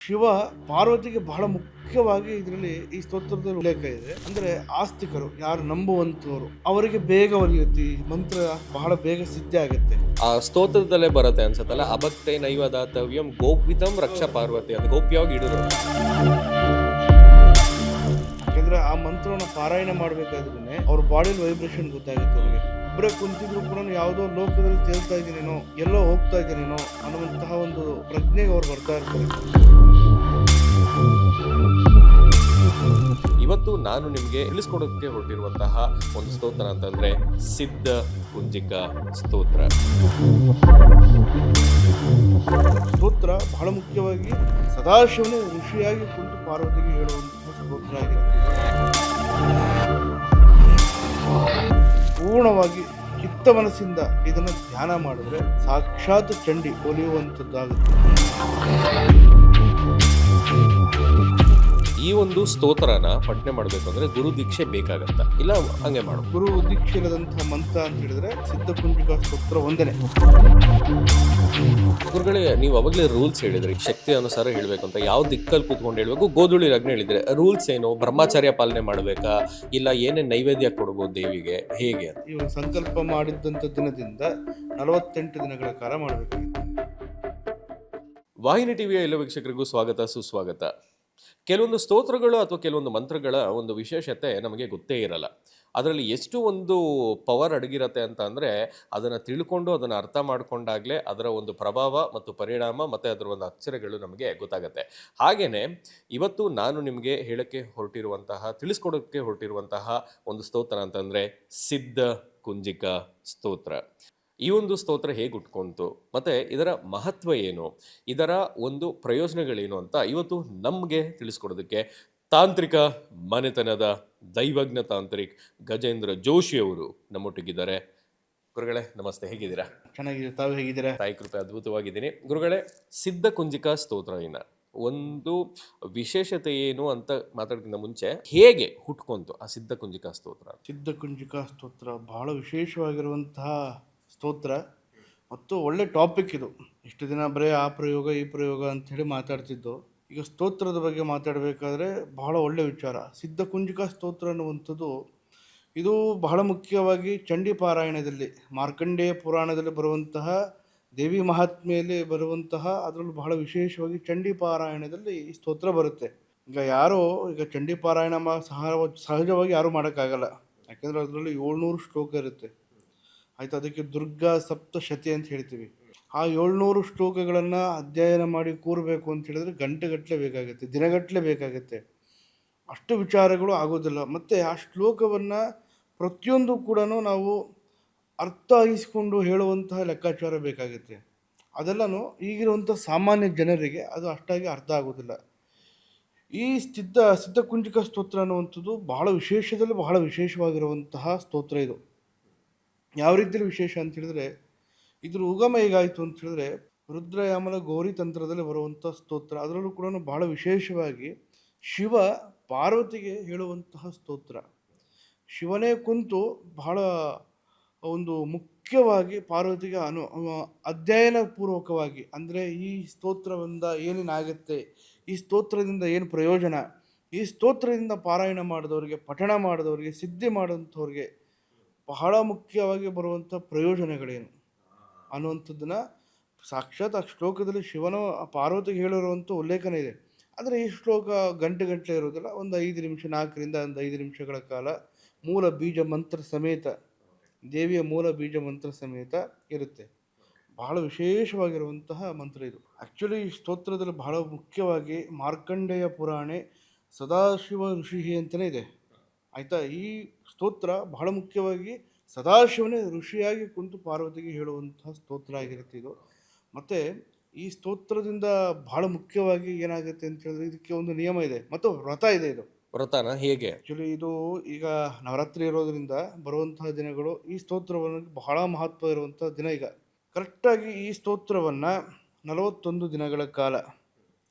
ಶಿವ ಪಾರ್ವತಿಗೆ ಬಹಳ ಮುಖ್ಯವಾಗಿ ಇದರಲ್ಲಿ ಈ ಸ್ತೋತ್ರದಲ್ಲಿ ಉಲ್ಲೇಖ ಇದೆ. ಅಂದ್ರೆ ಆಸ್ತಿಕರು ಯಾರು ನಂಬುವಂತವರು ಅವರಿಗೆ ಬೇಗ ಒಲಿಯುತ್ತೆ ಮಂತ್ರ ಬಹಳ ಬೇಗ ಸಿದ್ಧಿ ಆಗುತ್ತೆ. ಆ ಸ್ತೋತ್ರದಲ್ಲೇ ಬರುತ್ತೆ ಅನ್ಸತ್ತಲ್ಲ ಅಭಕ್ತೆ ನೈವದಾತವ್ಯಂ ಗೋಪಿತಂ ರಕ್ಷ ಪಾರ್ವತಿ ಅಂತ ಗೋಪ್ಯವಾಗಿ ಇಡೋದು ಯಾಕೆಂದ್ರೆ ಆ ಮಂತ್ರವನ್ನು ಪಾರಾಯಣ ಮಾಡಬೇಕಾದ್ರೂ ಅವ್ರ ಬಾಡಿಲಿ ವೈಬ್ರೇಷನ್ ಗೊತ್ತಾಗುತ್ತೆ ಅವ್ರಿಗೆ. ಒಬ್ಬರೇ ಕುಂತಿದ್ರು ಕೂಡ ಯಾವುದೋ ಲೋಕದಲ್ಲಿ ತೇಲ್ತಾ ಇದ್ದೀನೇನೋ ಎಲ್ಲೋ ಹೋಗ್ತಾ ಇದ್ದೀನೇನೋ ಅನ್ನುವಂತಹ ಒಂದು ಪ್ರಜ್ಞೆಗೆ ಅವ್ರು ಬರ್ತಾ ಇರ್ತಾರೆ. ಇವತ್ತು ನಾನು ನಿಮಗೆ ತಿಳಿಸ್ಕೊಡೋಕ್ಕೆ ಹೊರಟಿರುವಂತಹ ಒಂದು ಸ್ತೋತ್ರ ಅಂತಂದ್ರೆ ಸಿದ್ಧ ಕುಂಜಿಕ ಸ್ತೋತ್ರ. ಸ್ತೋತ್ರ ಬಹಳ ಮುಖ್ಯವಾಗಿ ಸದಾಶಿವನು ಋಷಿಯಾಗಿ ಕುಂತು ಪಾರ್ವತಿಗೆ ಹೇಳುವಂತಹ ಸ್ತೋತ್ರ ಆಗಿರುತ್ತೆ. ಪೂರ್ಣವಾಗಿ ಚಿತ್ತ ಮನಸ್ಸಿಂದ ಇದನ್ನು ಧ್ಯಾನ ಮಾಡಿದ್ರೆ ಸಾಕ್ಷಾತ್ ಚಂಡಿ ಒಲಿಯುವಂಥದ್ದಾಗುತ್ತೆ. ಒಂದು ಸ್ತೋತ್ರನ ಪಠನೆ ಮಾಡಬೇಕು ಅಂದ್ರೆ ಗುರು ದೀಕ್ಷೆ ಬೇಕಾಗತ್ತ? ಇಲ್ಲ ಹಂಗೆ ಮಾಡು. ಗುರು ದೀಕ್ಷೆ ಇಲ್ಲದಂತಹ ಮಂತ್ರ ಅಂತ ಹೇಳಿದ್ರೆ ಸಿದ್ಧಪುಂಡಿಕ ಸ್ತೋತ್ರ ಒಂದೇನೆ. ಗುರುಗಳೇ ನೀವು ಅವಾಗಲೇ ರೂಲ್ಸ್ ಹೇಳಿದ್ರಿ. ಶಕ್ತಿ ಅನುಸಾರ ಹೇಳಬೇಕು ಅಂತ ಯಾವ ದಿಕ್ಕಲ್ಲಿ ಕೂತ್ಕೊಂಡು ಹೇಳಬೇಕು? ಗೋಧುಳಿ ಲಗ್ನ ಹೇಳಿದ್ರೆ ರೂಲ್ಸ್ ಏನು? ಬ್ರಹ್ಮಚಾರ್ಯ ಪಾಲನೆ ಮಾಡಬೇಕಾ? ಇಲ್ಲ ಏನೇ ನೈವೇದ್ಯ ಕೊಡ್ಬೋದು ದೇವಿಗೆ? ಹೇಗೆ ಅಂತ? ಈ ಸಂಕಲ್ಪ ಮಾಡಿದ್ದಂಥ ದಿನದಿಂದ ನಲವತ್ತೆಂಟು ದಿನಗಳ ಕಾಲ ಮಾಡಬೇಕು ವಾಹಿನಿ ಟಿವಿಯ ಎಲ್ಲ ವೀಕ್ಷಕರಿಗೂ ಸ್ವಾಗತ ಸುಸ್ವಾಗತ. ಕೆಲವೊಂದು ಸ್ತೋತ್ರಗಳು ಅಥವಾ ಕೆಲವೊಂದು ಮಂತ್ರಗಳ ಒಂದು ವಿಶೇಷತೆ ನಮಗೆ ಗೊತ್ತೇ ಇರಲ್ಲ. ಅದರಲ್ಲಿ ಎಷ್ಟು ಒಂದು ಪವರ್ ಅಡಗಿರತ್ತೆ ಅಂತ ಅಂದರೆ ಅದನ್ನು ತಿಳ್ಕೊಂಡು ಅದನ್ನು ಅರ್ಥ ಮಾಡಿಕೊಂಡಾಗಲೇ ಅದರ ಒಂದು ಪ್ರಭಾವ ಮತ್ತು ಪರಿಣಾಮ ಮತ್ತು ಅದರ ಒಂದು ಅಕ್ಷರಗಳು ನಮಗೆ ಗೊತ್ತಾಗುತ್ತೆ. ಹಾಗೆಯೇ ಇವತ್ತು ನಾನು ನಿಮಗೆ ಹೇಳಕ್ಕೆ ಹೊರಟಿರುವಂತಹ, ತಿಳಿಸ್ಕೊಡೋಕ್ಕೆ ಹೊರಟಿರುವಂತಹ ಒಂದು ಸ್ತೋತ್ರ ಅಂತಂದರೆ ಸಿದ್ಧ ಕುಂಜಿಕ ಸ್ತೋತ್ರ. ಈ ಒಂದು ಸ್ತೋತ್ರ ಹೇಗೆ ಉಟ್ಕೊಂತು? ಮತ್ತು ಇದರ ಮಹತ್ವ ಏನು? ಇದರ ಒಂದು ಪ್ರಯೋಜನಗಳೇನು ಅಂತ ಇವತ್ತು ನಮಗೆ ತಿಳಿಸ್ಕೊಡೋದಕ್ಕೆ ತಾಂತ್ರಿಕ ಮನೆತನದ ದೈವಜ್ಞ ತಾಂತ್ರಿಕ್ ಗಜೇಂದ್ರ ಜೋಶಿಯವರು ನಮ್ಮೊಟ್ಟಿಗಿದ್ದಾರೆ. ಗುರುಗಳೇ ನಮಸ್ತೆ. ಹೇಗಿದ್ದೀರಾ? ಚೆನ್ನಾಗಿದೆ ತಾವು ಹೇಗಿದ್ದೀರಾ? ತಾಯಿ ಕೃಪೆ ಅದ್ಭುತವಾಗಿದ್ದೀನಿ. ಗುರುಗಳೇ ಸಿದ್ಧ ಕುಂಜಿಕ ಸ್ತೋತ್ರ ಏನ ಒಂದು ವಿಶೇಷತೆ ಏನು ಅಂತ ಮಾತಾಡೋದಕ್ಕಿಂತ ಮುಂಚೆ ಹೇಗೆ ಹುಟ್ಕೊಂತು ಆ ಸಿದ್ಧ ಕುಂಜಿಕಾ ಸ್ತೋತ್ರ ಸಿದ್ಧ ಕುಂಜಿಕಾ ಸ್ತೋತ್ರ ಬಹಳ ವಿಶೇಷವಾಗಿರುವಂತಹ ಸ್ತೋತ್ರ. ಮತ್ತು ಒಳ್ಳೆ ಟಾಪಿಕ್ ಇದು. ಇಷ್ಟು ದಿನ ಬರೀ ಆ ಪ್ರಯೋಗ, ಈ ಪ್ರಯೋಗ ಅಂಥೇಳಿ ಮಾತಾಡ್ತಿದ್ದು. ಈಗ ಸ್ತೋತ್ರದ ಬಗ್ಗೆ ಮಾತಾಡಬೇಕಾದ್ರೆ ಬಹಳ ಒಳ್ಳೆ ವಿಚಾರ. ಸಿದ್ಧಕುಂಜಿಕ ಸ್ತೋತ್ರ ಅನ್ನುವಂಥದ್ದು ಇದು ಬಹಳ ಮುಖ್ಯವಾಗಿ ಚಂಡಿ ಪಾರಾಯಣದಲ್ಲಿ, ಮಾರ್ಕಂಡೇಯ ಪುರಾಣದಲ್ಲಿ ಬರುವಂತಹ, ದೇವಿ ಮಹಾತ್ಮೆಯಲ್ಲಿ ಬರುವಂತಹ, ಅದರಲ್ಲೂ ಬಹಳ ವಿಶೇಷವಾಗಿ ಚಂಡಿ ಪಾರಾಯಣದಲ್ಲಿ ಈ ಸ್ತೋತ್ರ ಬರುತ್ತೆ. ಈಗ ಯಾರೋ, ಈಗ ಚಂಡಿ ಪಾರಾಯಣ ಸಹ ಸಹಜವಾಗಿ ಯಾರೂ ಮಾಡೋಕ್ಕಾಗಲ್ಲ. ಯಾಕೆಂದರೆ ಅದರಲ್ಲಿ ಏಳ್ನೂರು ಶ್ಲೋಕ ಇರುತ್ತೆ. ಆಯ್ತು, ಅದಕ್ಕೆ ದುರ್ಗಾ ಸಪ್ತಶತಿ ಅಂತ ಹೇಳ್ತೀವಿ. ಆ ಏಳ್ನೂರು ಶ್ಲೋಕಗಳನ್ನು ಅಧ್ಯಯನ ಮಾಡಿ ಕೂರಬೇಕು ಅಂತ ಹೇಳಿದ್ರೆ ಗಂಟೆಗಟ್ಟಲೆ ಬೇಕಾಗುತ್ತೆ, ದಿನಗಟ್ಟಲೆ ಬೇಕಾಗುತ್ತೆ. ಅಷ್ಟು ವಿಚಾರಗಳು ಆಗೋದಿಲ್ಲ. ಮತ್ತು ಆ ಶ್ಲೋಕವನ್ನು ಪ್ರತಿಯೊಂದು ಕೂಡ ನಾವು ಅರ್ಥ ಆಗಿಸ್ಕೊಂಡು ಹೇಳುವಂತಹ ಲೆಕ್ಕಾಚಾರ ಬೇಕಾಗುತ್ತೆ. ಅದೆಲ್ಲನೂ ಈಗಿರುವಂಥ ಸಾಮಾನ್ಯ ಜನರಿಗೆ ಅದು ಅಷ್ಟಾಗಿ ಅರ್ಥ ಆಗೋದಿಲ್ಲ. ಈ ಸಿದ್ಧ, ಸಿದ್ಧಕುಂಜಿಕ ಸ್ತೋತ್ರ ಅನ್ನುವಂಥದ್ದು ಬಹಳ ವಿಶೇಷದಲ್ಲಿ ಬಹಳ ವಿಶೇಷವಾಗಿರುವಂತಹ ಸ್ತೋತ್ರ ಇದು. ಯಾವ ರೀತಿಯಲ್ಲಿ ವಿಶೇಷ ಅಂತ ಹೇಳಿದ್ರೆ, ಇದ್ರ ಉಗಮ ಹೇಗಾಯಿತು ಅಂತ ಹೇಳಿದ್ರೆ ರುದ್ರಯಾಮಲ ಗೌರಿ ತಂತ್ರದಲ್ಲಿ ಬರುವಂಥ ಸ್ತೋತ್ರ, ಅದರಲ್ಲೂ ಕೂಡ ಬಹಳ ವಿಶೇಷವಾಗಿ ಶಿವ ಪಾರ್ವತಿಗೆ ಹೇಳುವಂತಹ ಸ್ತೋತ್ರ. ಶಿವನೇ ಕುಂತು ಬಹಳ ಒಂದು ಮುಖ್ಯವಾಗಿ ಪಾರ್ವತಿಗೆ ಅನು ಅಧ್ಯಯನ ಪೂರ್ವಕವಾಗಿ, ಅಂದರೆ ಈ ಸ್ತೋತ್ರದಿಂದ ಏನೇನಾಗುತ್ತೆ ಈ ಸ್ತೋತ್ರದಿಂದ ಏನು ಪ್ರಯೋಜನ, ಈ ಸ್ತೋತ್ರದಿಂದ ಪಾರಾಯಣ ಮಾಡಿದವರಿಗೆ, ಪಠಣ ಮಾಡಿದವರಿಗೆ, ಸಿದ್ಧಿ ಮಾಡೋಂಥವ್ರಿಗೆ ಬಹಳ ಮುಖ್ಯವಾಗಿ ಬರುವಂಥ ಪ್ರಯೋಜನಗಳೇನು? ಅನ್ನುವಂಥದ್ದನ್ನ ಸಾಕ್ಷಾತ್ ಆ ಶ್ಲೋಕದಲ್ಲಿ ಶಿವನ ಪಾರ್ವತಿಗೆ ಹೇಳಿರುವಂಥ ಉಲ್ಲೇಖನ ಇದೆ. ಆದರೆ ಈ ಶ್ಲೋಕ ಗಂಟೆ ಗಂಟೆ ಇರೋದಿಲ್ಲ ಒಂದು ಐದು ನಿಮಿಷ, ನಾಲ್ಕರಿಂದ ಒಂದು ಐದು ನಿಮಿಷಗಳ ಕಾಲ ಮೂಲ ಬೀಜ ಮಂತ್ರ ಸಮೇತ, ದೇವಿಯ ಮೂಲ ಬೀಜ ಮಂತ್ರ ಸಮೇತ ಇರುತ್ತೆ. ಬಹಳ ವಿಶೇಷವಾಗಿರುವಂತಹ ಮಂತ್ರ ಇದು. ಆ್ಯಕ್ಚುಲಿ ಈ ಸ್ತೋತ್ರದಲ್ಲಿ ಬಹಳ ಮುಖ್ಯವಾಗಿ ಮಾರ್ಕಂಡೇಯ ಪುರಾಣೆ ಸದಾಶಿವ ಋಷಿ ಅಂತಲೇ ಇದೆ. ಆಯಿತಾ? ಈ ಸ್ತೋತ್ರ ಬಹಳ ಮುಖ್ಯವಾಗಿ ಸದಾಶಿವನೇ ಋಷಿಯಾಗಿ ಕುಂತು ಪಾರ್ವತಿಗೆ ಹೇಳುವಂತಹ ಸ್ತೋತ್ರ ಆಗಿರುತ್ತೆ ಇದು. ಮತ್ತು ಈ ಸ್ತೋತ್ರದಿಂದ ಬಹಳ ಮುಖ್ಯವಾಗಿ ಏನಾಗುತ್ತೆ ಅಂತ ಹೇಳಿದ್ರೆ ಇದಕ್ಕೆ ಒಂದು ನಿಯಮ ಇದೆ ಮತ್ತು ವ್ರತ ಇದೆ ಇದು. ವ್ರತನ ಹೇಗೆ? ಆ್ಯಕ್ಚುಲಿ ಇದು ಈಗ ನವರಾತ್ರಿ ಇರೋದ್ರಿಂದ ಬರುವಂತಹ ದಿನಗಳು ಈ ಸ್ತೋತ್ರವನ್ನು ಬಹಳ ಮಹತ್ವ ಇರುವಂತಹ ದಿನ ಈಗ. ಕರೆಕ್ಟಾಗಿ ಈ ಸ್ತೋತ್ರವನ್ನು ನಲವತ್ತೊಂದು ದಿನಗಳ ಕಾಲ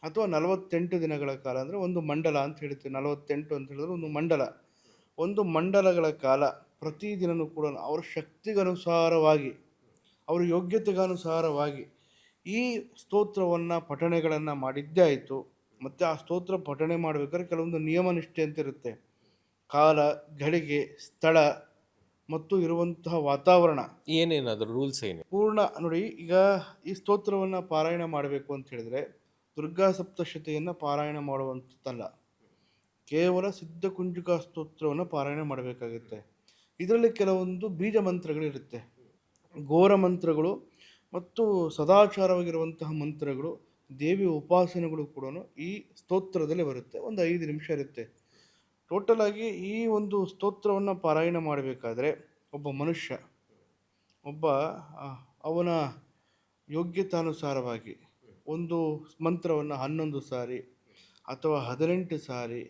ಅಥವಾ ನಲವತ್ತೆಂಟು ದಿನಗಳ ಕಾಲ ಅಂದರೆ ಒಂದು ಮಂಡಲ ಅಂತ ಹೇಳ್ತೀವಿ. ನಲವತ್ತೆಂಟು ಅಂತ ಹೇಳಿದ್ರೆ ಒಂದು ಮಂಡಲ. ಒಂದು ಮಂಡಲಗಳ ಕಾಲ ಪ್ರತಿದಿನವೂ ಕೂಡ ಅವರ ಶಕ್ತಿಗನುಸಾರವಾಗಿ ಅವರ ಯೋಗ್ಯತೆಗನುಸಾರವಾಗಿ ಈ ಸ್ತೋತ್ರವನ್ನು ಪಠಣೆಗಳನ್ನು ಮಾಡಿದ್ದೇ ಆಯಿತು. ಮತ್ತು ಆ ಸ್ತೋತ್ರ ಪಠಣೆ ಮಾಡಬೇಕಾದ್ರೆ ಕೆಲವೊಂದು ನಿಯಮ ನಿಷ್ಠೆ ಅಂತಿರುತ್ತೆ ಕಾಲ ಘಳಿಗೆ ಸ್ಥಳ ಮತ್ತು ಇರುವಂತಹ ವಾತಾವರಣ. ಏನೇನಾದರೂ ರೂಲ್ಸ್ ಏನೇ? ಪೂರ್ಣ ನೋಡಿ ಈಗ ಈ ಸ್ತೋತ್ರವನ್ನು ಪಾರಾಯಣ ಮಾಡಬೇಕು ಅಂತ ಹೇಳಿದ್ರೆ ದುರ್ಗಾ ಸಪ್ತಶತೆಯನ್ನು ಪಾರಾಯಣ ಮಾಡುವಂಥದ್ದಲ್ಲ ಕೇವಲ ಸಿದ್ಧಕುಂಜುಕ ಸ್ತೋತ್ರವನ್ನು ಪಾರಾಯಣ ಮಾಡಬೇಕಾಗುತ್ತೆ. ಇದರಲ್ಲಿ ಕೆಲವೊಂದು ಬೀಜ ಮಂತ್ರಗಳಿರುತ್ತೆ. ಘೋರ ಮಂತ್ರಗಳು ಮತ್ತು ಸದಾಚಾರವಾಗಿರುವಂತಹ ಮಂತ್ರಗಳು, ದೇವಿ ಉಪಾಸನೆಗಳು ಕೂಡ ಈ ಸ್ತೋತ್ರದಲ್ಲಿ ಬರುತ್ತೆ. ಒಂದು ಐದು ನಿಮಿಷ ಇರುತ್ತೆ. ಟೋಟಲ್ ಆಗಿ ಈ ಒಂದು ಸ್ತೋತ್ರವನ್ನು ಪಾರಾಯಣ ಮಾಡಬೇಕಾದ್ರೆ ಒಬ್ಬ ಮನುಷ್ಯ, ಒಬ್ಬ ಅವನ ಯೋಗ್ಯತಾನುಸಾರವಾಗಿ ಒಂದು ಮಂತ್ರವನ್ನು ಹನ್ನೊಂದು ಸಾರಿ ಅಥವಾ ಹದಿನೆಂಟು ಸಾರಿ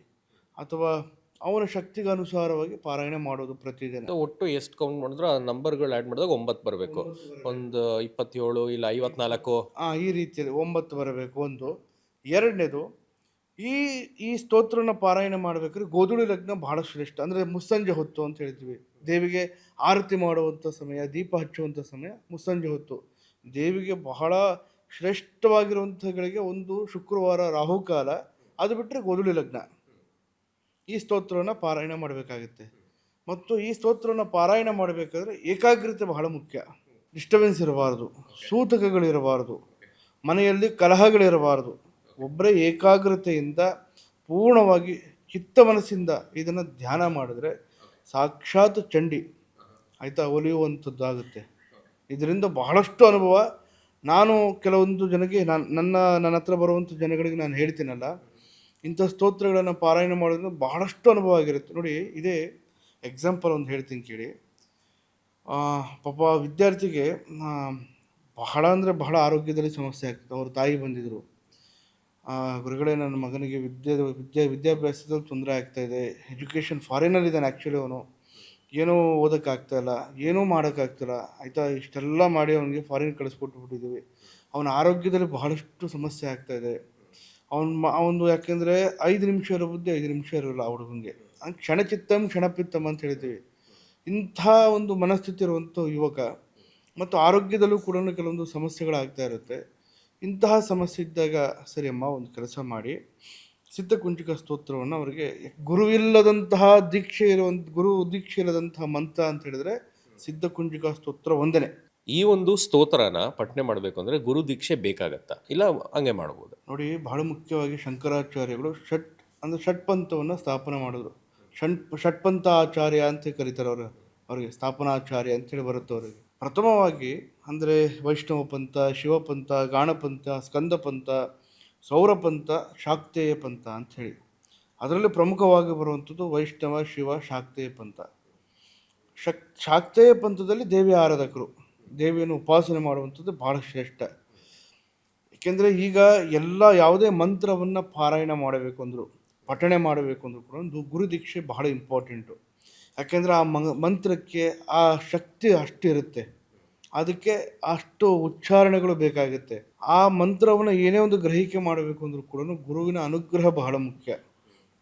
ಅಥವಾ ಅವನ ಶಕ್ತಿಗೆ ಅನುಸಾರವಾಗಿ ಪಾರಾಯಣ ಮಾಡೋದು ಪ್ರತಿದಿನ. ಒಟ್ಟು ಎಷ್ಟು ಕೌಂಟ್ ಮಾಡಿದ್ರು ಆ ನಂಬರ್ಗಳು ಆ್ಯಡ್ ಮಾಡಿದಾಗ ಒಂಬತ್ತು ಬರಬೇಕು. ಒಂದು ಇಪ್ಪತ್ತೇಳು ಇಲ್ಲ ಐವತ್ನಾಲ್ಕು. ಆ, ಈ ರೀತಿಯಲ್ಲಿ ಒಂಬತ್ತು ಬರಬೇಕು ಒಂದು. ಎರಡನೇದು ಈ ಈ ಸ್ತೋತ್ರನ ಪಾರಾಯಣ ಮಾಡಬೇಕಾದ್ರೆ ಗೋಧುಳಿ ಲಗ್ನ ಬಹಳ ಶ್ರೇಷ್ಠ. ಅಂದರೆ ಮುಸ್ಸಂಜೆ ಹೊತ್ತು ಅಂತ ಹೇಳ್ತೀವಿ. ದೇವಿಗೆ ಆರತಿ ಮಾಡುವಂಥ ಸಮಯ ದೀಪ ಹಚ್ಚುವಂಥ ಸಮಯ ಮುಸ್ಸಂಜೆ ಹೊತ್ತು. ದೇವಿಗೆ ಬಹಳ ಶ್ರೇಷ್ಠವಾಗಿರುವಂಥಗಳಿಗೆ ಒಂದು ಶುಕ್ರವಾರ ರಾಹುಕಾಲ ಅದು ಬಿಟ್ಟರೆ ಗೋಧುಳಿ ಲಗ್ನ. ಈ ಸ್ತೋತ್ರವನ್ನು ಪಾರಾಯಣ ಮಾಡಬೇಕಾಗುತ್ತೆ. ಮತ್ತು ಈ ಸ್ತೋತ್ರವನ್ನು ಪಾರಾಯಣ ಮಾಡಬೇಕಾದ್ರೆ ಏಕಾಗ್ರತೆ ಬಹಳ ಮುಖ್ಯ. ಡಿಸ್ಟರ್ಬೆನ್ಸ್ ಇರಬಾರ್ದು ಸೂತಕಗಳಿರಬಾರ್ದು, ಮನೆಯಲ್ಲಿ ಕಲಹಗಳಿರಬಾರ್ದು. ಒಬ್ಬರೇ ಏಕಾಗ್ರತೆಯಿಂದ ಪೂರ್ಣವಾಗಿ ಚಿತ್ತ ಮನಸ್ಸಿಂದ ಇದನ್ನು ಧ್ಯಾನ ಮಾಡಿದ್ರೆ ಸಾಕ್ಷಾತ್ ಚಂಡಿ, ಆಯಿತಾ, ಒಲಿಯುವಂಥದ್ದಾಗುತ್ತೆ. ಇದರಿಂದ ಬಹಳಷ್ಟು ಅನುಭವ. ನಾನು ಕೆಲವೊಂದು ಜನಕ್ಕೆ ನಾನು, ನನ್ನ ನನ್ನ ಹತ್ರ ಬರುವಂಥ ಜನಗಳಿಗೆ ನಾನು ಹೇಳ್ತೀನಲ್ಲ ಇಂಥ ಸ್ತೋತ್ರಗಳನ್ನು ಪಾರಾಯಣ ಮಾಡೋದ್ರಿಂದ ಬಹಳಷ್ಟು ಅನುಭವ ಆಗಿರುತ್ತೆ. ನೋಡಿ, ಇದೇ ಎಕ್ಸಾಂಪಲ್ ಒಂದು ಹೇಳ್ತೀನಿ ಕೇಳಿ. ಪಾಪ ವಿದ್ಯಾರ್ಥಿಗೆ ಬಹಳ ಅಂದರೆ ಬಹಳ ಆರೋಗ್ಯದಲ್ಲಿ ಸಮಸ್ಯೆ ಆಗ್ತದೆ. ಅವ್ರ ತಾಯಿ ಬಂದಿದ್ದರು ಗುರುಗಳೇ ನನ್ನ ಮಗನಿಗೆ ವಿದ್ಯೆ, ವಿದ್ಯಾ, ವಿದ್ಯಾಭ್ಯಾಸದಲ್ಲಿ ತೊಂದರೆ ಆಗ್ತಾ ಇದೆ. ಎಜುಕೇಷನ್ ಫಾರಿನಲ್ಲಿದ್ದಾನೆ ಆ್ಯಕ್ಚುಲಿ ಅವನು. ಏನೂ ಓದೋಕ್ಕಾಗ್ತಾಯಿಲ್ಲ ಏನೂ ಮಾಡೋಕ್ಕಾಗ್ತಿಲ್ಲ ಆಯಿತಾ, ಇಷ್ಟೆಲ್ಲ ಮಾಡಿ ಅವನಿಗೆ ಫಾರಿನ್ ಕಳಿಸ್ಕೊಟ್ಬಿಟ್ಟಿದ್ದೀವಿ. ಅವನ ಆರೋಗ್ಯದಲ್ಲಿ ಬಹಳಷ್ಟು ಸಮಸ್ಯೆ ಆಗ್ತಾಯಿದೆ ಅವನ ಅವನು ಯಾಕೆಂದರೆ ಐದು ನಿಮಿಷ ಇರೋ ಬುದ್ಧಿ, ಐದು ನಿಮಿಷ ಇರೋಲ್ಲ ಆ ಹುಡುಗನ್ಗೆ. ಕ್ಷಣಚಿತ್ತಂ ಕ್ಷಣಪಿತ್ತಂ ಅಂತ ಹೇಳ್ತೀವಿ ಇಂಥ ಒಂದು ಮನಸ್ಥಿತಿ ಇರುವಂಥ ಯುವಕ ಮತ್ತು ಆರೋಗ್ಯದಲ್ಲೂ ಕೂಡ ಕೆಲವೊಂದು ಸಮಸ್ಯೆಗಳಾಗ್ತಾ ಇರುತ್ತೆ. ಇಂತಹ ಸಮಸ್ಯೆ ಇದ್ದಾಗ, ಸರಿ ಅಮ್ಮ, ಒಂದು ಕೆಲಸ ಮಾಡಿ. ಸಿದ್ಧಕುಂಚಿಕ ಸ್ತೋತ್ರವನ್ನು ಅವರಿಗೆ, ಗುರುವಿಲ್ಲದಂತಹ ದೀಕ್ಷೆ ಇರುವಂತ ಗುರು ದೀಕ್ಷೆ ಇಲ್ಲದಂತಹ ಮಂತ್ರ ಅಂತ ಹೇಳಿದ್ರೆ ಸಿದ್ಧಕುಂಚಿಕ ಸ್ತೋತ್ರ ಒಂದನೇ. ಈ ಒಂದು ಸ್ತೋತ್ರನ ಪಠನೆ ಮಾಡಬೇಕು ಅಂದರೆ ಗುರು ದೀಕ್ಷೆ ಬೇಕಾಗತ್ತಾ? ಇಲ್ಲ ಹಂಗೆ ಮಾಡ್ಬೋದು? ನೋಡಿ ಬಹಳ ಮುಖ್ಯವಾಗಿ ಶಂಕರಾಚಾರ್ಯಗಳು ಷಟ್ ಅಂದರೆ ಷಟ್ಪಂಥವನ್ನು ಸ್ಥಾಪನೆ ಮಾಡಿದ್ರು. ಷಣ್ ಷಟ್ಪಂಥ ಆಚಾರ್ಯ ಅಂತ ಕರೀತಾರೆ ಅವರು. ಅವರಿಗೆ ಸ್ಥಾಪನಾಚಾರ್ಯ ಅಂತೇಳಿ ಬರುತ್ತೆ ಅವರಿಗೆ. ಪ್ರಥಮವಾಗಿ ಅಂದರೆ ವೈಷ್ಣವ ಪಂಥ ಶಿವಪಂಥ, ಗಾಣಪಂಥ, ಸ್ಕಂದಪಂಥ, ಸೌರಪಂಥ ಶಾಕ್ತೇಯ ಪಂಥ ಅಂಥೇಳಿ ಅದರಲ್ಲಿ ಪ್ರಮುಖವಾಗಿ ಬರುವಂಥದ್ದು ವೈಷ್ಣವ, ಶಿವ ಶಾಕ್ತೇಯ ಪಂಥ ಶಕ್ ಶಾಕ್ತೇಯ ಪಂಥದಲ್ಲಿ ದೇವಿ ಆರಾಧಕರು. ದೇವಿಯನ್ನು ಉಪಾಸನೆ ಮಾಡುವಂಥದ್ದು ಭಾಳ ಶ್ರೇಷ್ಠ. ಏಕೆಂದರೆ ಈಗ ಎಲ್ಲ ಯಾವುದೇ ಮಂತ್ರವನ್ನು ಪಾರಾಯಣ ಮಾಡಬೇಕು ಅಂದರು, ಪಠಣೆ ಮಾಡಬೇಕು ಅಂದರೂ ಕೂಡ ಒಂದು ಗುರು ದೀಕ್ಷೆ ಬಹಳ ಇಂಪಾರ್ಟೆಂಟು ಯಾಕೆಂದರೆ ಆ ಮಂತ್ರಕ್ಕೆ ಆ ಶಕ್ತಿ ಅಷ್ಟಿರುತ್ತೆ. ಅದಕ್ಕೆ ಅಷ್ಟು ಉಚ್ಚಾರಣೆಗಳು ಬೇಕಾಗುತ್ತೆ. ಆ ಮಂತ್ರವನ್ನು ಏನೇ ಒಂದು ಗ್ರಹಿಕೆ ಮಾಡಬೇಕು ಅಂದರೂ ಕೂಡ ಗುರುವಿನ ಅನುಗ್ರಹ ಬಹಳ ಮುಖ್ಯ.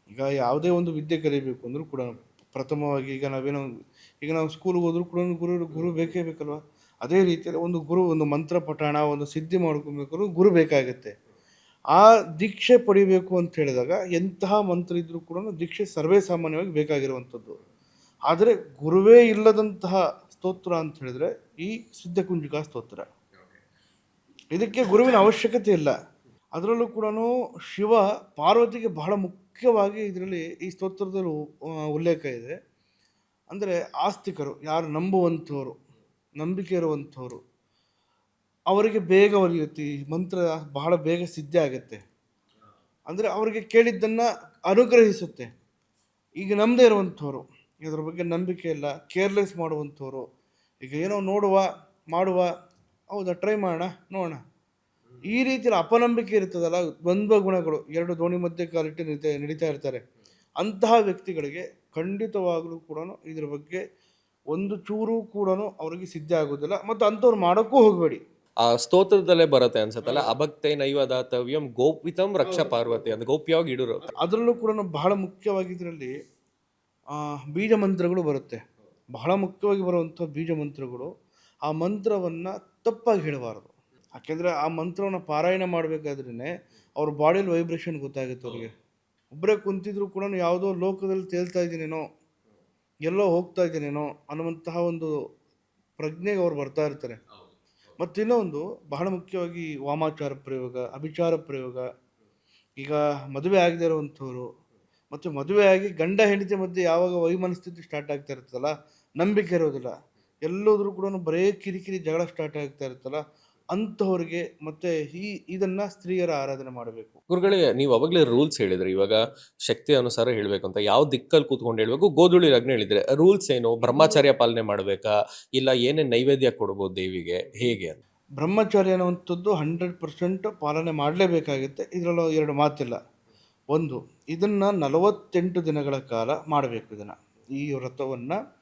ಈಗ ಯಾವುದೇ ಒಂದು ವಿದ್ಯೆ ಕಲಿಬೇಕು ಅಂದರೂ ಕೂಡ ಪ್ರಥಮವಾಗಿ ಈಗ ನಾವೇನೋ, ಈಗ ನಾವು ಸ್ಕೂಲ್ಗೆ ಹೋದರೂ ಕೂಡ ಗುರು ಗುರು ಬೇಕೇ ಬೇಕಲ್ವಾ? ಅದೇ ರೀತಿಯಲ್ಲಿ ಒಂದು ಗುರು, ಒಂದು ಮಂತ್ರ ಪಠಣ, ಒಂದು ಸಿದ್ಧಿ ಮಾಡ್ಕೊಬೇಕಾದ್ರು ಗುರು ಬೇಕಾಗುತ್ತೆ. ಆ ದೀಕ್ಷೆ ಪಡಿಬೇಕು ಅಂತ ಹೇಳಿದಾಗ ಎಂತಹ ಮಂತ್ರ ಇದ್ದರೂ ಕೂಡ ದೀಕ್ಷೆ ಸರ್ವೇ ಸಾಮಾನ್ಯವಾಗಿ ಬೇಕಾಗಿರುವಂಥದ್ದು. ಆದರೆ ಗುರುವೇ ಇಲ್ಲದಂತಹ ಸ್ತೋತ್ರ ಅಂತ ಹೇಳಿದ್ರೆ ಈ ಸಿದ್ಧಕುಂಜಿಕಾ ಸ್ತೋತ್ರ. ಇದಕ್ಕೆ ಗುರುವಿನ ಅವಶ್ಯಕತೆ ಇಲ್ಲ. ಅದರಲ್ಲೂ ಕೂಡ ಶಿವ ಪಾರ್ವತಿಗೆ ಬಹಳ ಮುಖ್ಯವಾಗಿ ಇದರಲ್ಲಿ ಈ ಸ್ತೋತ್ರದಲ್ಲಿ ಉಲ್ಲೇಖ ಇದೆ. ಅಂದರೆ ಆಸ್ತಿಕರು, ಯಾರು ನಂಬುವಂಥವ್ರು ನಂಬಿಕೆ ಇರುವಂಥವ್ರು. ಅವರಿಗೆ ಬೇಗ ಒಲಿಯುತ್ತೆ ಮಂತ್ರ ಬಹಳ ಬೇಗ ಸಿದ್ಧ ಆಗುತ್ತೆ. ಅಂದರೆ ಅವರಿಗೆ ಕೇಳಿದ್ದನ್ನು ಅನುಗ್ರಹಿಸುತ್ತೆ. ಈಗ ನಮ್ಮದೇ ಇರುವಂಥವ್ರು, ಇದ್ರ ಬಗ್ಗೆ ನಂಬಿಕೆ ಇಲ್ಲ, ಕೇರ್ಲೆಸ್ ಮಾಡುವಂಥವ್ರು, ಈಗ ಏನೋ ನೋಡುವ, ಮಾಡುವ, ಹೌದಾ, ಟ್ರೈ ಮಾಡೋಣ, ನೋಡೋಣ. ಈ ರೀತಿಯಲ್ಲಿ ಅಪನಂಬಿಕೆ ಇರ್ತದಲ್ಲ, ದ್ವಂದ್ವ ಗುಣಗಳು, ಎರಡು ದೋಣಿ ಮಧ್ಯೆ ಕಾಲಿಟ್ಟು ನಡೀತಾ ಇರ್ತಾರೆ. ಅಂತಹ ವ್ಯಕ್ತಿಗಳಿಗೆ ಖಂಡಿತವಾಗಲೂ ಕೂಡ ಇದ್ರ ಬಗ್ಗೆ ಒಂದು ಚೂರು ಕೂಡ ಅವರಿಗೆ ಸಿದ್ಧ ಆಗೋದಿಲ್ಲ ಮತ್ತು ಅಂಥವ್ರು ಮಾಡೋಕ್ಕೂ ಹೋಗಬೇಡಿ. ಆ ಸ್ತೋತ್ರದಲ್ಲೇ ಬರುತ್ತೆ ಅನ್ಸತ್ತಲ್ಲ ಅಭಕ್ತೆ ನೈವದಾತವ್ಯಂ ಗೋಪಿತಂ ರಕ್ಷ ಪಾರ್ವತಿ ಅಂತ ಗೋಪ್ಯವಾಗಿ ಇಡರು. ಅದರಲ್ಲೂ ಕೂಡ ಬಹಳ ಮುಖ್ಯವಾಗಿ ಇದರಲ್ಲಿ ಬೀಜ ಮಂತ್ರಗಳು ಬರುತ್ತೆ. ಬಹಳ ಮುಖ್ಯವಾಗಿ ಬರುವಂಥ ಬೀಜ ಮಂತ್ರಗಳು ಆ ಮಂತ್ರವನ್ನು ತಪ್ಪಾಗಿ ಹೇಳಬಾರದು. ಯಾಕೆಂದರೆ ಆ ಮಂತ್ರವನ್ನು ಪಾರಾಯಣ ಮಾಡಬೇಕಾದ್ರೇ ಅವ್ರ ಬಾಡಿಯಲ್ಲಿ ವೈಬ್ರೇಷನ್ ಗೊತ್ತಾಗುತ್ತೆ ಅವ್ರಿಗೆ. ಒಬ್ಬರೇ ಕುಂತಿದ್ರು ಕೂಡ ಯಾವುದೋ ಲೋಕದಲ್ಲಿ ತೇಲ್ತಾ ಇದ್ದೀನೇನೋ ಎಲ್ಲೋ ಹೋಗ್ತಾ ಇದ್ದೀನೇನೋ ಅನ್ನುವಂತಹ ಒಂದು ಪ್ರಜ್ಞೆಗೆ ಅವ್ರು ಬರ್ತಾ ಇರ್ತಾರೆ. ಮತ್ತು ಇನ್ನೊಂದು ಬಹಳ ಮುಖ್ಯವಾಗಿ ವಾಮಾಚಾರ ಪ್ರಯೋಗ ಅಭಿಚಾರ ಪ್ರಯೋಗ. ಈಗ ಮದುವೆ ಆಗದೇ ಇರುವಂಥವ್ರು ಮತ್ತು ಆಗಿ ಗಂಡ ಹೆಂಡತಿ ಮಧ್ಯೆ ಯಾವಾಗ ವೈಮನಸ್ಥಿತಿ ಸ್ಟಾರ್ಟ್ ಆಗ್ತಾ ಇರುತ್ತಲ್ಲ ನಂಬಿಕೆ ಇರೋದಿಲ್ಲ. ಎಲ್ಲೋದ್ರೂ ಕೂಡ ಬರೇ ಕಿರಿಕಿರಿ ಜಗಳ ಸ್ಟಾರ್ಟ್ ಆಗ್ತಾ ಇರುತ್ತಲ್ಲ ಅಂಥವ್ರಿಗೆ ಮತ್ತೆ ಈ ಇದನ್ನ ಸ್ತ್ರೀಯರ ಆರಾಧನೆ ಮಾಡಬೇಕು. ಗುರುಗಳೇ ನೀವು ಅವಾಗಲೇ ರೂಲ್ಸ್ ಹೇಳಿದ್ರೆ. ಇವಾಗ ಶಕ್ತಿ ಅನುಸಾರ ಹೇಳಬೇಕು ಅಂತ ಯಾವ ದಿಕ್ಕಲ್ಲಿ ಕೂತ್ಕೊಂಡು ಹೇಳಬೇಕು? ಗೋಧುಳಿ ಲಗ್ನ ಹೇಳಿದ್ರೆ ರೂಲ್ಸ್ ಏನು? ಬ್ರಹ್ಮಚಾರ್ಯ ಪಾಲನೆ ಮಾಡಬೇಕಾ? ಇಲ್ಲ ಏನೇ ನೈವೇದ್ಯ ಕೊಡ್ಬೋದು ದೇವಿಗೆ? ಹೇಗೆ ಅಂತ? ಬ್ರಹ್ಮಚಾರ್ಯ ಅನ್ನುವಂಥದ್ದು ಹಂಡ್ರೆಡ್ ಪರ್ಸೆಂಟ್ ಪಾಲನೆ ಮಾಡಲೇಬೇಕಾಗುತ್ತೆ. ಇದರಲ್ಲೂ ಎರಡು ಮಾತಿಲ್ಲ. ಒಂದು ಇದನ್ನು ನಲವತ್ತೆಂಟು ದಿನಗಳ ಕಾಲ ಮಾಡಬೇಕು ಇದನ್ನು. ಈ ವ್ರತವನ್ನು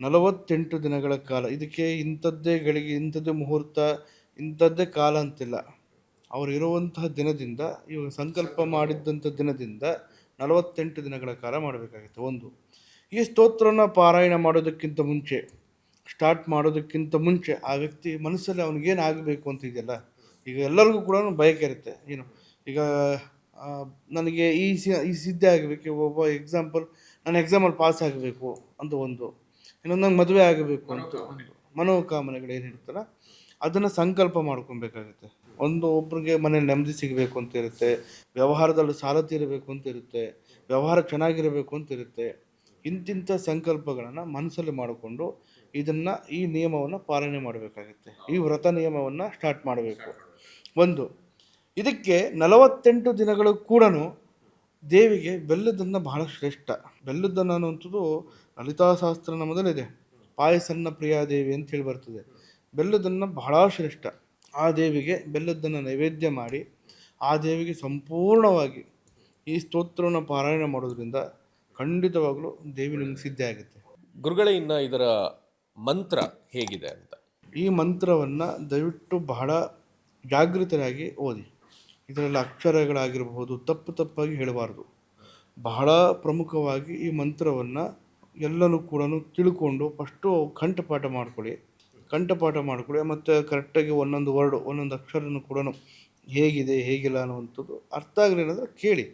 ನಲವತ್ತೆಂಟು ದಿನಗಳ ಕಾಲ. ಇದಕ್ಕೆ ಇಂಥದ್ದೇ ಗಳಿಗೆ ಇಂಥದ್ದೇ ಮುಹೂರ್ತ ಇಂಥದ್ದೇ ಕಾಲ ಅಂತಿಲ್ಲ. ಅವರು ಇರುವಂತಹ ದಿನದಿಂದ, ಇವಾಗ ಸಂಕಲ್ಪ ಮಾಡಿದ್ದಂಥ ದಿನದಿಂದ ನಲವತ್ತೆಂಟು ದಿನಗಳ ಕಾಲ ಮಾಡಬೇಕಾಗಿತ್ತು. ಒಂದು, ಈ ಸ್ತೋತ್ರನ ಪಾರಾಯಣ ಮಾಡೋದಕ್ಕಿಂತ ಮುಂಚೆ, ಸ್ಟಾರ್ಟ್ ಮಾಡೋದಕ್ಕಿಂತ ಮುಂಚೆ ಆ ವ್ಯಕ್ತಿ ಮನಸ್ಸಲ್ಲಿ ಅವನಿಗೇನು ಆಗಬೇಕು ಅಂತ ಇದೆಯಲ್ಲ, ಈಗ ಎಲ್ಲರಿಗೂ ಕೂಡ ಬಯಕೆ ಇರುತ್ತೆ ಏನು, ಈಗ ನನಗೆ ಈ ಸಿ, ಈ ಸಿದ್ಧಿ ಆಗಬೇಕು, ಒಬ್ಬ ಎಕ್ಸಾಂಪಲ್ ನಾನು ಎಕ್ಸಾಮಲ್ಲಿ ಪಾಸ್ ಆಗಬೇಕು ಅಂತ ಒಂದು ಇನ್ನೊಂದು ನಂಗೆ ಮದುವೆ ಆಗಬೇಕು ಅಂತ ಮನೋಕಾಮನೆಗಳು ಏನು ಏನಿರುತ್ತಲ್ಲ ಅದನ್ನು ಸಂಕಲ್ಪ ಮಾಡ್ಕೊಬೇಕಾಗುತ್ತೆ. ಒಂದು ಒಬ್ಬರಿಗೆ ಮನೆ ನೆಮ್ಮದಿ ಸಿಗಬೇಕು ಅಂತ ಇರುತ್ತೆ, ವ್ಯವಹಾರದಲ್ಲಿ ಸಾಲ ತೀರಬೇಕು ಅಂತ ಇರುತ್ತೆ, ವ್ಯವಹಾರ ಚೆನ್ನಾಗಿರಬೇಕು ಅಂತ ಇರುತ್ತೆ, ಇಂತಿಂಥ ಸಂಕಲ್ಪಗಳನ್ನು ಮನಸ್ಸಲ್ಲಿ ಮಾಡಿಕೊಂಡು ಇದನ್ನು ಈ ನಿಯಮವನ್ನು ಪಾಲನೆ ಮಾಡಬೇಕಾಗುತ್ತೆ. ಈ ವ್ರತ ನಿಯಮವನ್ನು ಸ್ಟಾರ್ಟ್ ಮಾಡಬೇಕು. ಒಂದು, ಇದಕ್ಕೆ ನಲವತ್ತೆಂಟು ದಿನಗಳು ಕೂಡ ದೇವಿಗೆ ಬೆಲ್ಲದನ್ನು ಬಹಳ ಶ್ರೇಷ್ಠ. ಬೆಲ್ಲದನ್ನು ಅನ್ನುವಂಥದ್ದು ಲಲಿತಾಶಾಸ್ತ್ರ ನಮದಲ್ಲಿದೆ. ಪಾಯಸನ್ನ ಪ್ರಿಯಾದೇವಿ ಅಂತ ಹೇಳಿ ಬರ್ತದೆ. ಬೆಲ್ಲದನ್ನು ಬಹಳ ಶ್ರೇಷ್ಠ. ಆ ದೇವಿಗೆ ಬೆಲ್ಲದನ್ನು ನೈವೇದ್ಯ ಮಾಡಿ ಆ ದೇವಿಗೆ ಸಂಪೂರ್ಣವಾಗಿ ಈ ಸ್ತೋತ್ರವನ್ನು ಪಾರಾಯಣ ಮಾಡೋದ್ರಿಂದ ಖಂಡಿತವಾಗಲೂ ದೇವಿ ನಿಮ್ಗೆ ಸಿದ್ಧಿ ಆಗುತ್ತೆ. ಗುರುಗಳೇ ಇನ್ನು ಇದರ ಮಂತ್ರ ಹೇಗಿದೆ ಅಂತ. ಈ ಮಂತ್ರವನ್ನು ದಯವಿಟ್ಟು ಬಹಳ ಜಾಗೃತರಾಗಿ ಓದಿ. ಇದರಲ್ಲಿ ಅಕ್ಷರಗಳಾಗಿರಬಹುದು ತಪ್ಪು ತಪ್ಪಾಗಿ ಹೇಳಬಾರ್ದು. ಬಹಳ ಪ್ರಮುಖವಾಗಿ ಈ ಮಂತ್ರವನ್ನು ಎಲ್ಲನೂ ಕೂಡ ತಿಳ್ಕೊಂಡು ಫಸ್ಟು ಕಂಠಪಾಠ ಮಾಡ್ಕೊಳ್ಳಿ. ಕಂಠಪಾಠ ಮಾಡಿಕೊಳ್ಳಿ, ಮತ್ತು ಕರೆಕ್ಟಾಗಿ ಒಂದೊಂದು ವರ್ಡ್ ಒಂದೊಂದು ಅಕ್ಷರನೂ ಕೂಡ ಹೇಗಿದೆ, ಹೇಗಿಲ್ಲ ಅನ್ನುವಂಥದ್ದು ಅರ್ಥ ಆಗಲಿಲ್ಲ ಕೇಳಿ.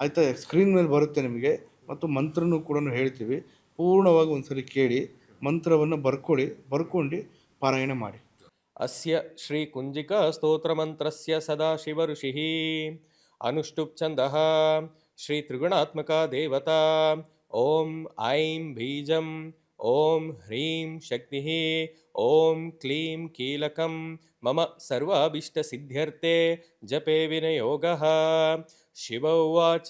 ಆಯಿತಾ? ಸ್ಕ್ರೀನ್ ಮೇಲೆ ಬರುತ್ತೆ ನಿಮಗೆ, ಮತ್ತು ಮಂತ್ರನೂ ಕೂಡ ಹೇಳ್ತೀವಿ. ಪೂರ್ಣವಾಗಿ ಒಂದ್ಸರಿ ಕೇಳಿ, ಮಂತ್ರವನ್ನು ಬರ್ಕೊಳ್ಳಿ, ಬರ್ಕೊಂಡು ಪಾರಾಯಣ ಮಾಡಿ. ಅಸ್ಯ ಶ್ರೀ ಕುಂಜಿಕಾ ಸದಾ ಶಿವ ಋಷಿ. ಅನುಷ್ಠುಪ್ ಚಂದ ಶ್ರೀ ತ್ರಿಗುಣಾತ್ಮಕ ದೇವತಾ. ಓಂ ಐಂ ಬೀಜಂ. ॐ ह्रीं शक्तिः ओम क्लीं कीलकं, मम सर्वाभीष्टसिद्ध्यर्थे जपे विनयोगः। शिव उवाच,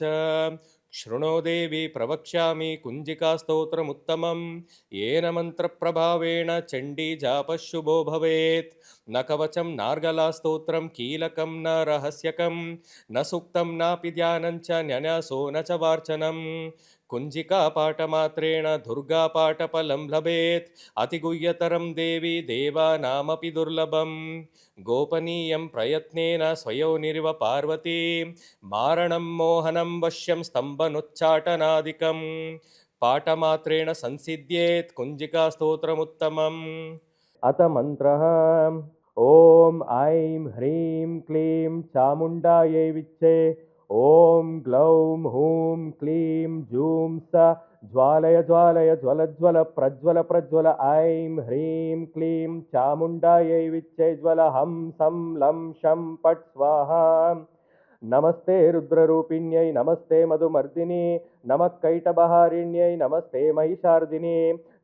शृणो देवी प्रवक्ष्यामि कुञ्जिकास्तोत्रमुत्तमं, येन मन्त्रप्रभावेण चण्डीजापशुभो भवेत्। न कवचं नार्गलास्तोत्रं, कीलकं न रहस्यकं, न सुक्तं नापि ध्यानं च न्यन्यासो न च वार्चनम्। कुञ्जिकापाठमात्रेण दुर्गापाठफलं लभेत् अतिगुह्यतरं देवी देवानामपि दुर्लभं गोपनीयं प्रयत्नेन स्वयोनिरिव पार्वती मारणं मोहनं वश्यं स्तम्भनुच्चाटनादिकं पाठमात्रेण संसिद्ध्येत् कुञ्जिकास्तोत्रमुत्तमम् अथ मन्त्रः ॐ ऐं ह्रीं क्लीं चामुण्डायै विच्चे ॐ ग्लौं हूं क्लीं जूं स ज्वालय ज्वालय ज्वलज्वल प्रज्वल प्रज्वल ऐं ह्रीं क्लीं चामुण्डायै विच्चे ज्वल हं सं लं शं पट् स्वाहा नमस्ते रुद्ररूपिण्यै नमस्ते मधुमर्दिनी नमः कैटबहारिण्यै नमस्ते महिषार्दिनी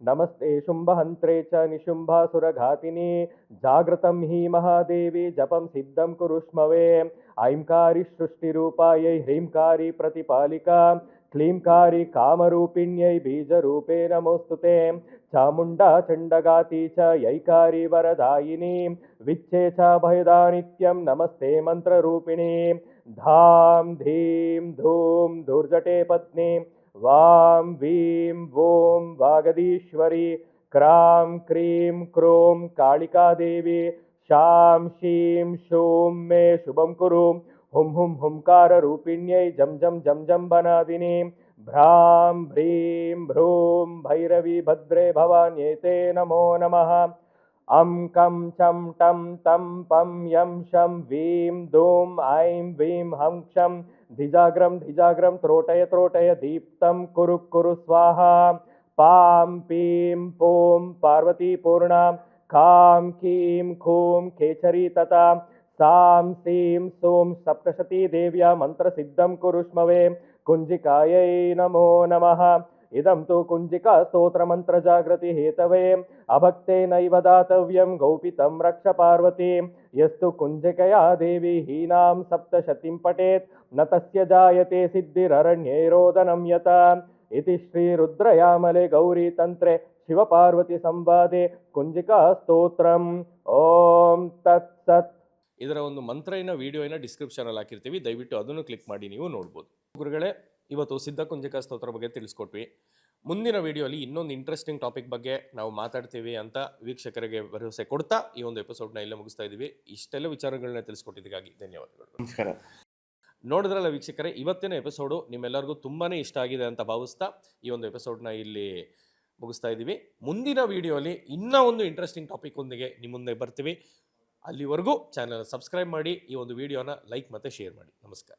नमस्ते शुम्भहन्त्रे च निशुम्भासुरघातिनी जागृतं हि महादेवी जपं सिद्धं कुरुष्मवे ऐङ्कारी सृष्टिरूपायै ह्रीङ्कारी प्रतिपालिका क्लीङ्कारी कामरूपिण्यै बीजरूपे नमोऽस्तु ते चामुण्डा चण्डगाती च यैकारी वरदायिनी विच्छे च भयदा नित्यं नमस्ते मन्त्ररूपिणी धाम धीम धूम धूर्जटे पत्नी, वाम वीम वोम वागदीश्वरी, क्राम क्रीम क्रोम कालिका देवी, शाम शीम शूम मे शुभम कुरु। हुम हुम हुमकार रूपिण्यै जम जम जम जम बनादिनी भ्राम भ्रीम भ्रूम भैरवी भद्रे भवान्येते नमो नमः। अं कं चं टं तं पं यं शं वीं दूँ ऐं वीं हं क्षं धिजाग्रं धिजाग्रं त्रोटय त्रोटय दीप्तं कुरु कुरु स्वाहा। पां पीं पूं पार्वतीपूर्णां। खां कीं खूं खेचरी तथा। सां सीं सूं सप्तशती देव्या मन्त्रसिद्धं कुरुष्मवे। कुञ्जिकायै नमो नमः। ಇದಂ ತು ಕುಂಜಿಕಾ ಸ್ತೋತ್ರ ಮಂತ್ರ ಜಾಗೃತಿ ಹೇತವೇ ಅಭಕ್ತೇನೈವ ದಾತವ್ಯಂ ಗೌಪಿತಂ ರಕ್ಷ ಪಾರ್ವತಿ ಯಸ್ತು ಕುಂಜಿಕಯಾ ದೇವಿ ಹೀನಾಂ ಸಪ್ತಶತಿಂ ಪಟೇತ್ನ ತಸ್ಯ ಜಾಯತೆ ಸಿದ್ಧಿರರಣ್ಯೈರೋದನಂ ಯತ ಇತಿ ಶ್ರೀ ರುದ್ರಯಾಮಲೆ ಗೌರಿ ತಂತ್ರೆ ಶಿವಪಾರ್ವತಿ ಸಂವಾದೆ ಕುಂಜಿಕಾ ಸ್ತೋತ್ರಂ ಓಂ ತತ್ ಸತ್ ಇದರ ಒಂದು ಮಂತ್ರ ಏನ ವಿಡಿಯೋ ಏನ ಡಿಸ್ಕ್ರಿಪ್ಷನ್ ಅಲ್ಲಿ ಹಾಕಿರ್ತೀವಿ, ದಯವಿಟ್ಟು ಅದನ್ನು ಕ್ಲಿಕ್ ಮಾಡಿ ನೀವು ನೋಡ್ಬೋದು. ಗುರುಗಳೇ ಇವತ್ತು ಸಿದ್ಧ ಕುಂಜಿಕಾ ಸ್ತೋತ್ರ ಬಗ್ಗೆ ತಿಳಿಸ್ಕೊಟ್ವಿ. ಮುಂದಿನ ವಿಡಿಯೋಲಿ ಇನ್ನೊಂದು ಇಂಟ್ರೆಸ್ಟಿಂಗ್ ಟಾಪಿಕ್ ಬಗ್ಗೆ ನಾವು ಮಾತಾಡ್ತೀವಿ ಅಂತ ವೀಕ್ಷಕರಿಗೆ ಭರವಸೆ ಕೊಡ್ತಾ ಈ ಒಂದು ಎಪಿಸೋಡ್ನ ಇಲ್ಲೇ ಮುಗಿಸ್ತಾ ಇದ್ದೀವಿ. ಇಷ್ಟೆಲ್ಲ ವಿಚಾರಗಳನ್ನ ತಿಳಿಸ್ಕೊಟ್ಟಿದ್ದಕ್ಕಾಗಿ ಧನ್ಯವಾದಗಳು. ನಮಸ್ಕಾರ. ನೋಡಿದ್ರಲ್ಲ ವೀಕ್ಷಕರೇ ಇವತ್ತಿನ ಎಪಿಸೋಡು ನಿಮ್ಮೆಲ್ಲರಿಗೂ ತುಂಬಾ ಇಷ್ಟ ಆಗಿದೆ ಅಂತ ಭಾವಿಸ್ತಾ ಈ ಒಂದು ಎಪಿಸೋಡ್ನ ಇಲ್ಲಿ ಮುಗಿಸ್ತಾ ಇದ್ದೀವಿ. ಮುಂದಿನ ವಿಡಿಯೋಲಿ ಇನ್ನೂ ಒಂದು ಇಂಟ್ರೆಸ್ಟಿಂಗ್ ಟಾಪಿಕ್ ಒಂದಿಗೆ ನಿಮ್ಮ ಮುಂದೆ ಬರ್ತೀವಿ. ಅಲ್ಲಿವರೆಗೂ ಚಾನಲ್ ಸಬ್ಸ್ಕ್ರೈಬ್ ಮಾಡಿ ಈ ಒಂದು ವಿಡಿಯೋನ ಲೈಕ್ ಮತ್ತು ಶೇರ್ ಮಾಡಿ. ನಮಸ್ಕಾರ.